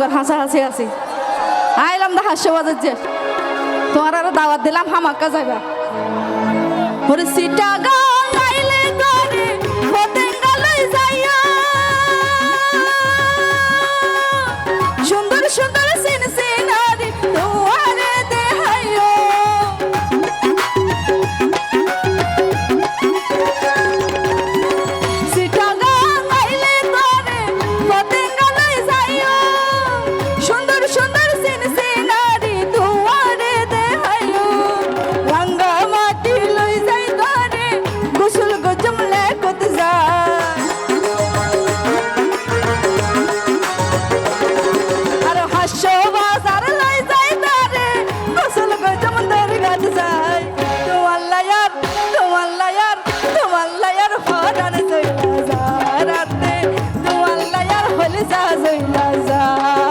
অঙ্গর হাসা হাসি হাসি। আইলাম দা হাস্য বাজার যে। তোমার আরও দাওয়াত দিলাম, হামাক্কা যাইবা। সিটা গা জইলা যায়